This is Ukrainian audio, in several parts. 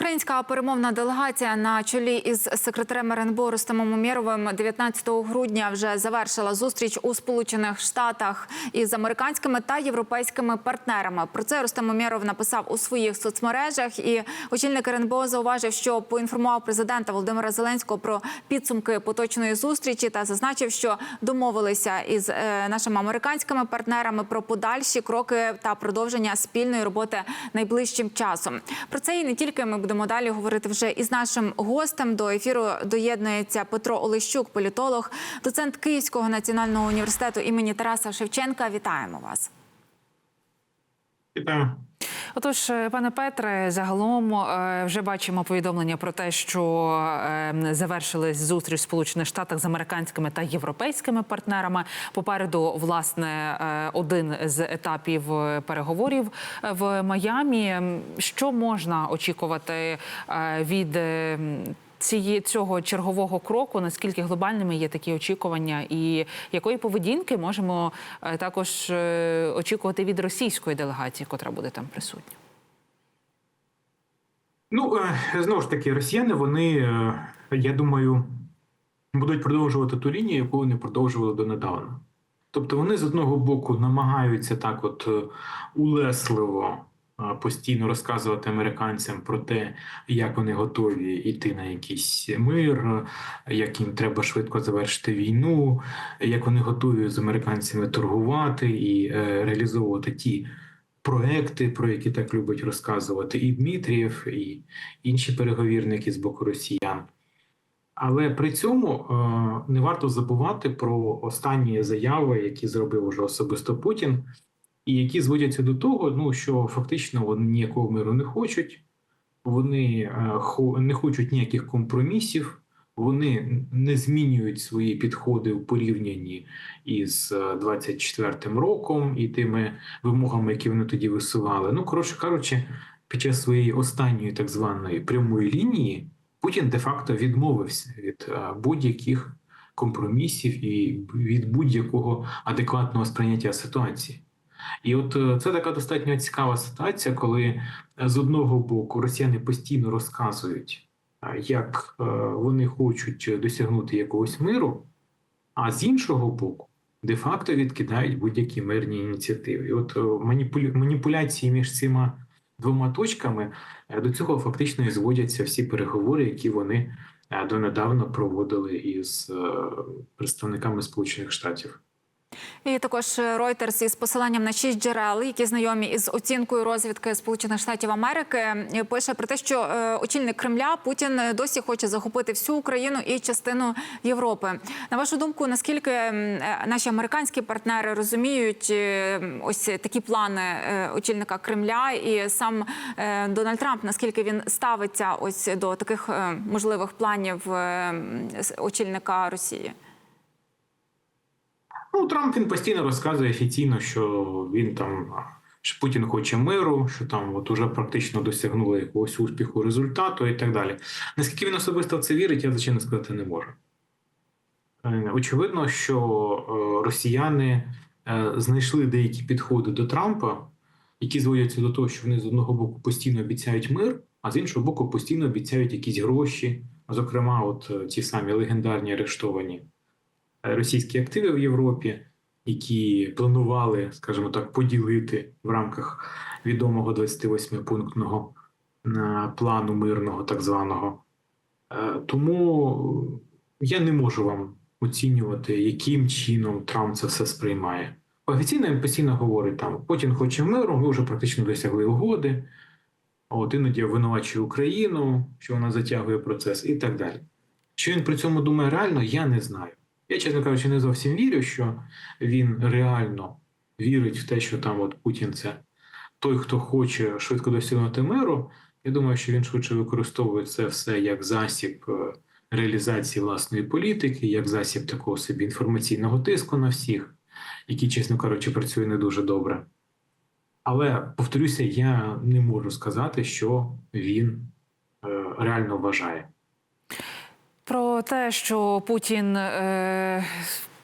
Українська перемовна делегація на чолі із секретарем РНБО Рустемом Умєровим 19 грудня вже завершила зустріч у Сполучених Штатах із американськими та європейськими партнерами. Про це Рустем Умєров написав у своїх соцмережах. І очільник РНБО зауважив, що поінформував президента Володимира Зеленського про підсумки поточної зустрічі та зазначив, що домовилися із е, нашими американськими партнерами про подальші кроки та продовження спільної роботи найближчим часом. Про це і не тільки ми будемо далі говорити вже із нашим гостем. До ефіру доєднується Петро Олещук, політолог, доцент Київського національного університету імені Тараса Шевченка. Вітаємо вас. Вітаю. Отож, е, пане Петре, загалом е, вже бачимо повідомлення про те, що завершились завершилась зустріч в Сполучених Штатах з американськими та європейськими партнерами. Попереду, власне, е, один з етапів переговорів в Майамі. Що можна очікувати від е, цієї цього чергового кроку? Наскільки глобальними є такі очікування, і якої поведінки можемо е, також е, очікувати від російської делегації, котра буде там присутня? Ну е, знову ж таки, росіяни, вони, я думаю, будуть продовжувати ту лінію, яку вони продовжували донедавна. Тобто вони з одного боку намагаються так, от улесливо постійно розказувати американцям про те, як вони готові йти на якийсь мир, як їм треба швидко завершити війну, як вони готові з американцями торгувати і е, реалізовувати ті проекти, про які так любить розказувати і Дмитрієв, і інші переговірники з боку росіян. Але при цьому е, не варто забувати про останні заяви, які зробив уже особисто Путін, і які зводяться до того, ну що фактично вони ніякого миру не хочуть, вони е, не хочуть ніяких компромісів, вони не змінюють свої підходи в порівнянні із е, 24-м роком і тими вимогами, які вони тоді висували. Ну, коротше кажучи, під час своєї останньої так званої прямої лінії Путін де-факто відмовився від е, будь-яких компромісів і від будь-якого адекватного сприйняття ситуації. І от е, це така достатньо цікава ситуація, коли е, з одного боку росіяни постійно розказують, е, як вони хочуть досягнути якогось миру, а з іншого боку, де-факто відкидають будь-які мирні ініціативи. І от маніпуляції між цими двома точками до цього фактично і зводяться всі переговори, які вони донедавна проводили із представниками Сполучених Штатів. І також Reuters із посиланням на шість джерел, які знайомі із оцінкою розвідки Сполучених Штатів Америки, пише про те, що е, очільник Кремля Путін досі хоче захопити всю Україну і частину Європи. На вашу думку, наскільки е, наші американські партнери розуміють е, ось такі плани е, очільника Кремля, і сам е, Дональд Трамп, наскільки він ставиться ось до таких е, можливих планів е, очільника Росії? Ну, Трамп він постійно розказує офіційно, що він там що Путін хоче миру, що там от уже практично досягнули якогось успіху, результату і так далі. Наскільки він особисто в це вірить, я звичайно сказати не можу. Е, Очевидно, що е, росіяни е, знайшли деякі підходи до Трампа, які зводяться до того, що вони з одного боку постійно обіцяють мир, а з іншого боку, постійно обіцяють якісь гроші, зокрема, от ті самі легендарні арештовані російські активи в Європі, які планували, скажімо так, поділити в рамках відомого 28-пунктного е, плану мирного, так званого. Е, Тому я не можу вам оцінювати, яким чином Трамп це все сприймає. Офіційно він постійно говорить там: Путін хоче миру, ми вже практично досягли угоди. От іноді винувачує Україну, що вона затягує процес, і так далі. Що він при цьому думає реально, я не знаю. Я, чесно кажучи, не зовсім вірю, що він реально вірить в те, що там от Путін це той, хто хоче швидко досягнути миру. Я думаю, що він швидше використовує це все як засіб е, реалізації власної політики, як засіб такого собі інформаційного тиску на всіх, який, чесно кажучи, працює не дуже добре. Але повторюся, я не можу сказати, що він е, реально вважає. Про те, що Путін е,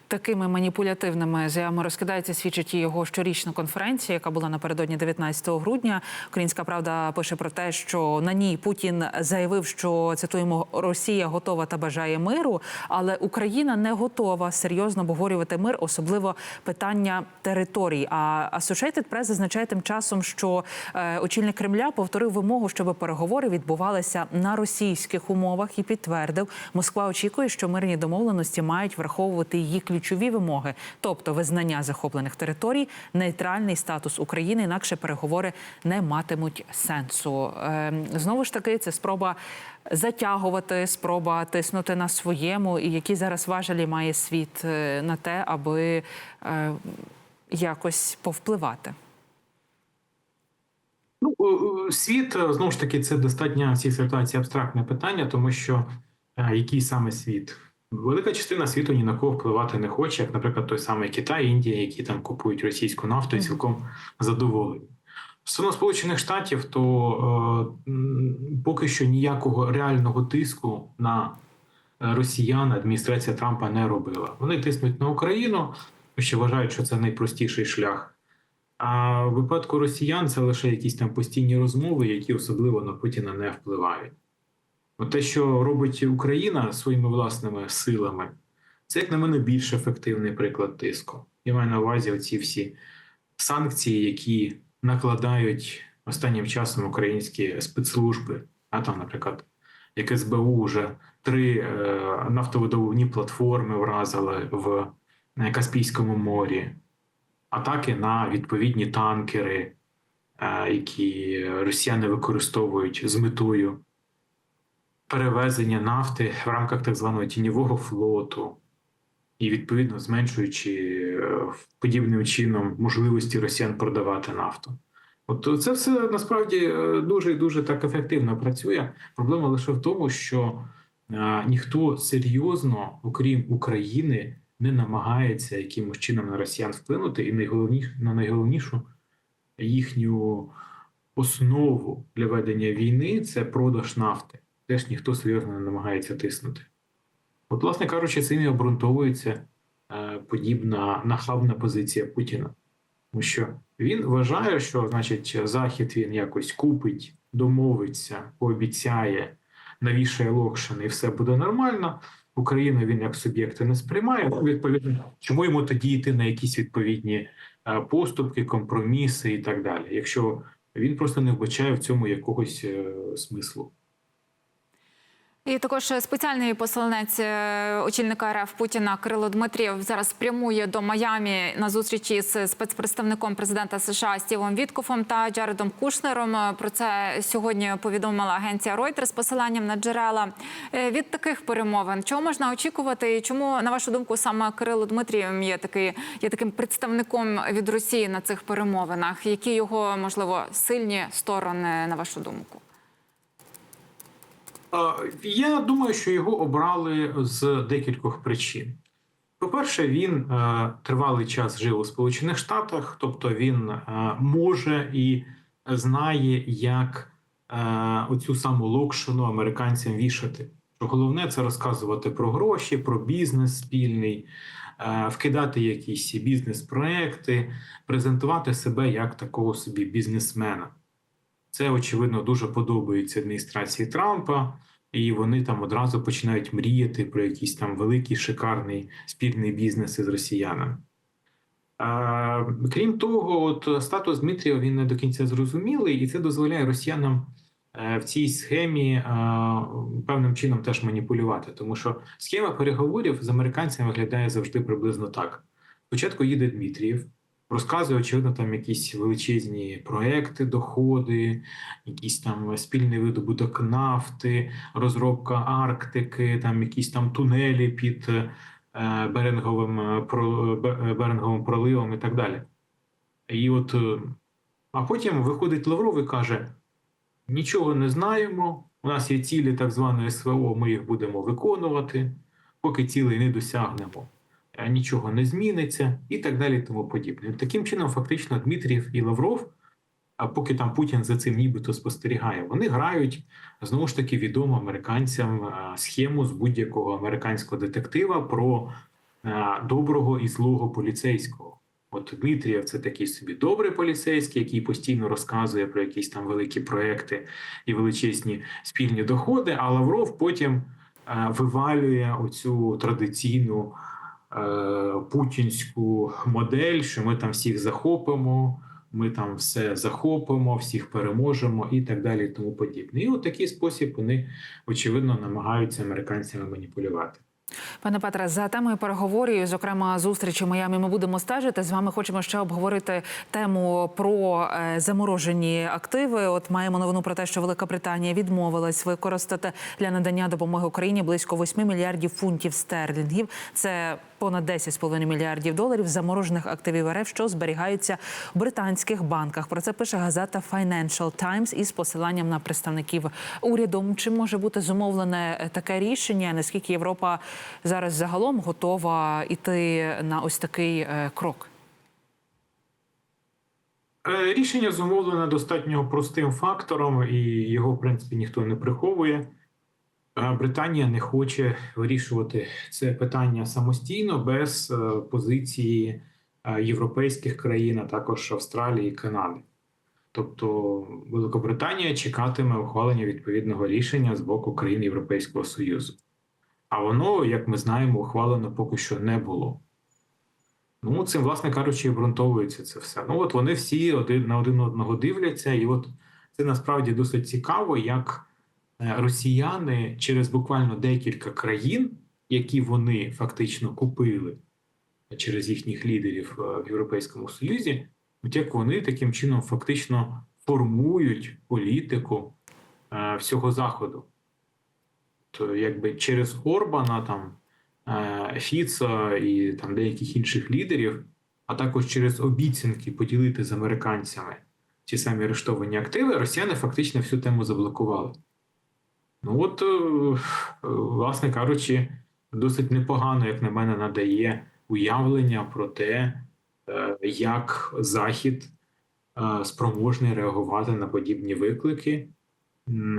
такими маніпулятивними заявами розкидається, свідчить його щорічна конференція, яка була напередодні 19 грудня. Українська правда пише про те, що на ній Путін заявив, що цитуємо Росія готова та бажає миру, але Україна не готова серйозно обговорювати мир, особливо питання територій. А Associated Press зазначає тим часом, що е, очільник Кремля повторив вимогу, щоб переговори відбувалися на російських умовах, і підтвердив, Москва очікує, що мирні домовленості мають враховувати її ключові вимоги, тобто визнання захоплених територій, нейтральний статус України, інакше переговори не матимуть сенсу. Е, Знову ж таки, це спроба затягувати, спроба тиснути на своєму, і які зараз важелі має світ е, на те, аби е, якось повпливати. Ну, е, світ знову ж таки це достатньо в цій ситуації абстрактне питання, тому що який саме світ? Велика частина світу ні на кого впливати не хоче, як, наприклад, той самий Китай, Індія, які там купують російську нафту і цілком задоволені. Стосовно Сполучених Штатів, то е, поки що ніякого реального тиску на е, росіян адміністрація Трампа не робила. Вони тиснуть на Україну, що вважають, що це найпростіший шлях. А в випадку росіян це лише якісь там постійні розмови, які особливо на Путіна не впливають. Те, що робить Україна своїми власними силами, це, як на мене, більш ефективний приклад тиску. Я маю на увазі оці всі санкції, які накладають останнім часом українські спецслужби, а там, наприклад, як СБУ вже три е, нафтовидобувні платформи вразили в Каспійському морі атаки на відповідні танкери, е, які росіяни використовують з метою перевезення нафти в рамках так званого тіньового флоту, і відповідно зменшуючи е, подібним чином можливості росіян продавати нафту. От це все насправді е, дуже і дуже так ефективно працює. Проблема лише в тому, що е, ніхто серйозно, окрім України, не намагається якимось чином на росіян вплинути, і найголовніше на найголовнішу їхню основу для ведення війни це продаж нафти. Теж ніхто серйозно не намагається тиснути. От, власне кажучи, цим і обґрунтовується е, подібна нахабна позиція Путіна. Тому що він вважає, що значить Захід він якось купить, домовиться, пообіцяє, навішає локшини, і все буде нормально. Україну він як суб'єкти не сприймає. Ну, відповідно, чому йому тоді йти на якісь відповідні е, поступки, компроміси і так далі, якщо він просто не вбачає в цьому якогось е, смислу. І також спеціальний посланець е, очільника РФ Путіна Кирило Дмитрієв зараз прямує до Майамі на зустрічі з спецпредставником президента США Стівом Віткофом та Джаредом Кушнером. Про це сьогодні повідомила агенція Reuters з посиланням на джерела. Е, Від таких перемовин чого можна очікувати, і чому на вашу думку саме Кирило Дмитрієв є такий є таким представником від Росії на цих перемовинах? Які його можливо сильні сторони на вашу думку? Я думаю, що його обрали з декількох причин. По-перше, він е, тривалий час жив у Сполучених Штатах, тобто він е, може і знає, як е, оцю саму локшину американцям вішати. Головне це розказувати про гроші, про бізнес спільний, вкидати якісь бізнес-проекти, презентувати себе як такого собі бізнесмена. Це очевидно дуже подобається адміністрації Трампа, і вони там одразу починають мріяти про якийсь там великий шикарний спільний бізнес із росіянами. А, крім того, от статус Дмитрія він не до кінця зрозумілий, і це дозволяє росіянам е, в цій схемі е, певним чином теж маніпулювати, тому що схема переговорів з американцями виглядає завжди приблизно так: спочатку їде Дмитрієв, розказує, очевидно, там якісь величезні проекти, доходи, якийсь там спільний видобуток нафти, розробка Арктики, там якісь там тунелі під е, Беринговим, е, Бе- Беринговим проливом і так далі. І от, е, а потім виходить Лавров і каже: нічого не знаємо, у нас є цілі так званої СВО, ми їх будемо виконувати, поки цілей не досягнемо е, нічого не зміниться, і так далі, тому подібне. Таким чином, фактично, Дмитрієв і Лавров, а поки там Путін за цим нібито спостерігає, вони грають знову ж таки відому американцям е, схему з будь-якого американського детектива про е, доброго і злого поліцейського. От Дмитрієв це такий собі добрий поліцейський, який постійно розказує про якісь там великі проекти і величезні спільні доходи. А Лавров потім е, вивалює оцю традиційну е, путінську модель, що ми там всіх захопимо, ми там все захопимо, всіх переможемо і так далі, і тому подібне. І у такий спосіб вони очевидно намагаються американцями маніпулювати. Пане Петре, за темою переговорів, зокрема зустрічі в ми будемо стежити. З вами хочемо ще обговорити тему про е, заморожені активи. От маємо новину про те, що Велика Британія відмовилась використати для надання допомоги Україні близько 8 мільярдів фунтів стерлінгів. Це понад 10,5 мільярдів доларів заморожених активів РФ, що зберігаються в британських банках. Про це пише газета Financial Times із посиланням на представників уряду. Чи може бути зумовлене е, таке рішення? Наскільки Європа зараз загалом готова іти на ось такий е, крок? Е, Рішення зумовлене достатньо простим фактором, і його, в принципі, ніхто не приховує. Британія не хоче вирішувати це питання самостійно без е, позиції е, європейських країн, а також Австралії і Канади. Тобто Великобританія чекатиме ухвалення відповідного рішення з боку країн Європейського Союзу. А воно, як ми знаємо, ухвалено поки що не було. Ну, цим, власне кажучи, і обґрунтовується це все. Ну, от вони всі один на один одного дивляться, і от це насправді досить цікаво, як росіяни через буквально декілька країн, які вони фактично купили через їхніх лідерів е, в Європейському Союзі, от як вони таким чином фактично формують політику е, всього заходу. То якби через Орбана там е, Фіца і там деяких інших лідерів, а також через обіцянки поділити з американцями ті самі арештовані активи, росіяни фактично всю тему заблокували. Ну от, е, е, власне кажучи, досить непогано, як на мене, надає уявлення про те, е, як Захід спроможний реагувати на подібні виклики,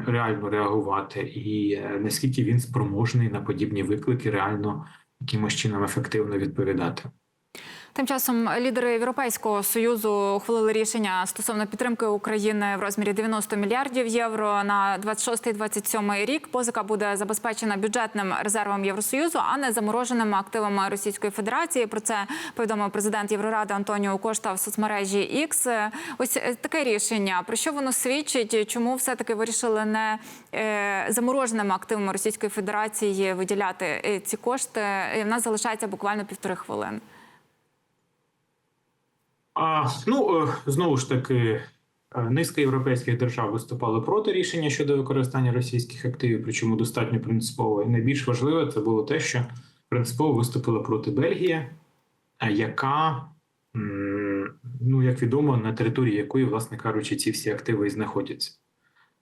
реально реагувати, і наскільки він спроможний на подібні виклики реально якимось чином ефективно відповідати. Тим часом лідери Європейського союзу ухвалили рішення стосовно підтримки України в розмірі 90 мільярдів євро на 26-27 рік. Позика буде забезпечена бюджетним резервом Євросоюзу, а не замороженими активами Російської Федерації. Про це повідомив президент Євроради Антоніо Кошта в соцмережі X. Ось е, таке рішення. Про що воно свідчить? Чому все таки вирішили не е, замороженими активами Російської Федерації виділяти е, ці кошти? І в нас залишається буквально півтори хвилини. А, ну, е, знову ж таки, е, низка європейських держав виступали проти рішення щодо використання російських активів, причому достатньо принципово. І найбільш важливе це було те, що принципово виступила проти Бельгія, е, яка, ну як відомо, на території якої, власне кажучи, ці всі активи і знаходяться.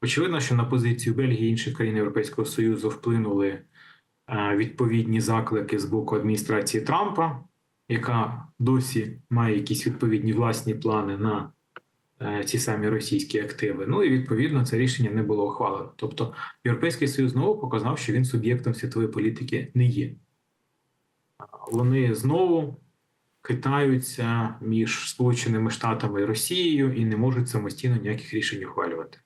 Очевидно, що на позицію Бельгії і інших країн Європейського Союзу вплинули відповідні заклики з боку адміністрації Трампа, яка досі має якісь відповідні власні плани на е, ці самі російські активи. Ну і відповідно це рішення не було ухвалено. Тобто Європейський Союз знову показав, що він суб'єктом світової політики не є. Вони знову хитаються між Сполученими Штатами і Росією і не можуть самостійно ніяких рішень ухвалювати.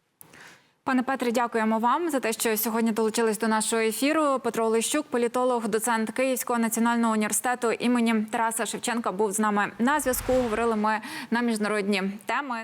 Пане Петре, дякуємо вам за те, що сьогодні долучились до нашого ефіру. Петро Олещук, політолог, доцент Київського національного університету імені Тараса Шевченка, був з нами на зв'язку. Говорили ми на міжнародні теми.